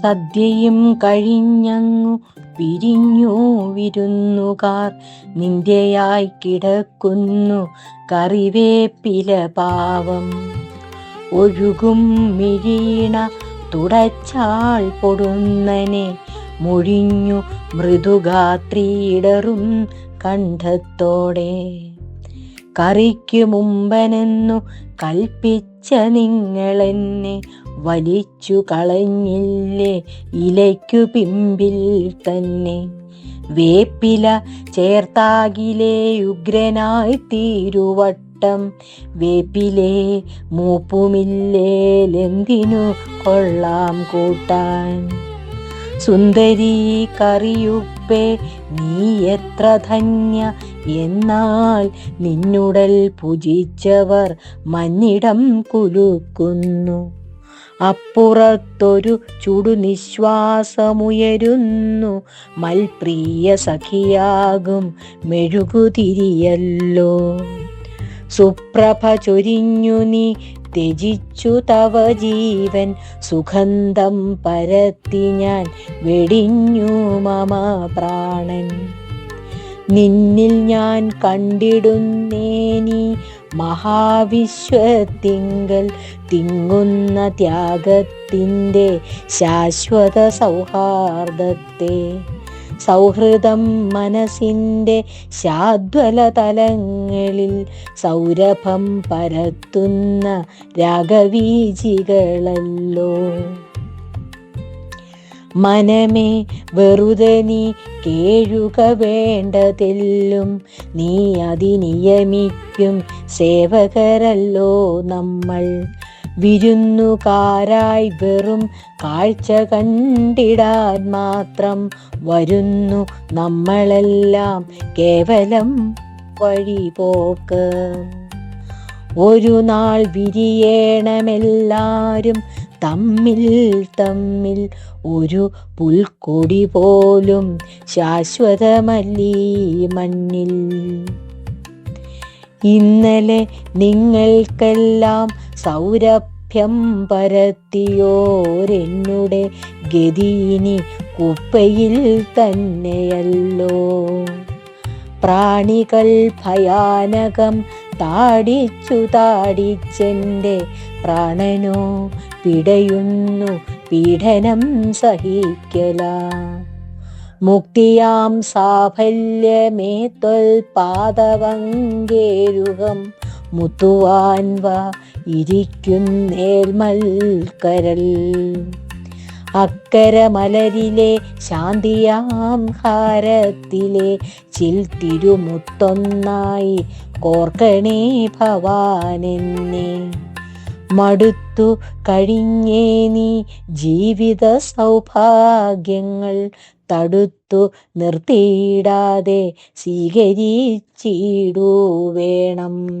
സദ്യയും കഴിഞ്ഞങ്ങു പിരിഞ്ഞു വിരുന്നുകാർ നിന്റെയായി കിടക്കുന്നു കറിവേപ്പില പാവം. ഒഴുകും മിഴീണ തുടച്ചാൾ പൊടുന്നനെ മൊഴിഞ്ഞു മൃദുഗാത്രിയിടറും കണ്ഠത്തോടെ. കറിക്കു മുമ്പനെന്നു കൽപ്പിച്ച നിങ്ങളെന്നെ വലിച്ചു കളഞ്ഞില്ലേ ഇലയ്ക്കു പിമ്പിൽ തന്നെ. വേപ്പില ചേർത്താകിലേ ഉഗ്രനായി തീരുവട്ടം. വേപ്പിലേ മൂപ്പുമില്ലേലെന്തിനു കൊള്ളാം കൂട്ടാൻ. സുന്ദരി കറിയുപ്പേ നീ എത്ര ധന്യ എന്നാൽ നിന്നുടൽ പൂജിച്ചവർ മഞ്ഞിടം കുലുക്കുന്നു. അപ്പുറത്തൊരു ചുടുനിശ്വാസമുയരുന്നു. മൽപ്രിയ സഖിയാകും മെഴുകുതിരിയല്ലോ. സുപ്രഭ ചൊരിഞ്ഞു നീ ത്യജിച്ചു തവ ജീവൻ. സുഗന്ധം പരത്തി ഞാൻ വെടിഞ്ഞു മമ പ്രാണൻ. നിന്നിൽ ഞാൻ കണ്ടിടുന്നേനി മഹാവിശ്വത്തിങ്കൽ തിങ്ങുന്ന ത്യാഗത്തിന്റെ ശാശ്വത സൗഹാർദ്ദത്തെ സൗഹൃദം മനസ്സിന്റെ ശാദ്വല തലങ്ങളിൽ സൗരഭം പരത്തുന്ന രാഗവീജികളല്ലോ മനമേ വെറുതെ നീ കേഴുക വേണ്ടതെല്ലും. നീ അതിനിയമിക്കും സേവകരല്ലോ നമ്മൾ. വിരുന്നുകാരായി വെറും കാഴ്ച കണ്ടിടാൻ മാത്രം വരുന്നു നമ്മളെല്ലാം. കേവലം വഴിപോക്ക്. ഒരു നാൾ വിരിയേണമെല്ലാരും തമ്മിൽ തമ്മിൽ ഒരു പുൽക്കൊടി പോലും ശാശ്വതമല്ലീ മണ്ണിൽ. ഇന്നലെ നിങ്ങൾക്കെല്ലാം സൗരഭ്യം പരത്തിയോരെന്നുടെ ഗതിയിനി കുപ്പയിൽ തന്നെയല്ലോ. പ്രാണികൾ ഭയാനകം താടിച്ചു താടിച്ചെന്റെ പ്രാണനോ പിടയുന്നു പീഡനം സഹിക്കല. മുക്തിയാം സാഫല്യമേ തൊൽപാദവങ്കേരുഹം. മുത്തുവാൻ വാ ഇരിക്കുന്നേൽമൽക്കരൽ അക്കര മലരിലെ ശാന്തിയാം ഹാരത്തിലെ ചിൽ തിരുമുത്തൊന്നായി കോർക്കണേ ഭവാനെന്നെ. മടുത്തു കഴിഞ്ഞേ നീ ജീവിത സൗഭാഗ്യങ്ങൾ തടുത്തു നിർത്തിയിടാതെ സ്വീകരിച്ചിടൂ വേണം.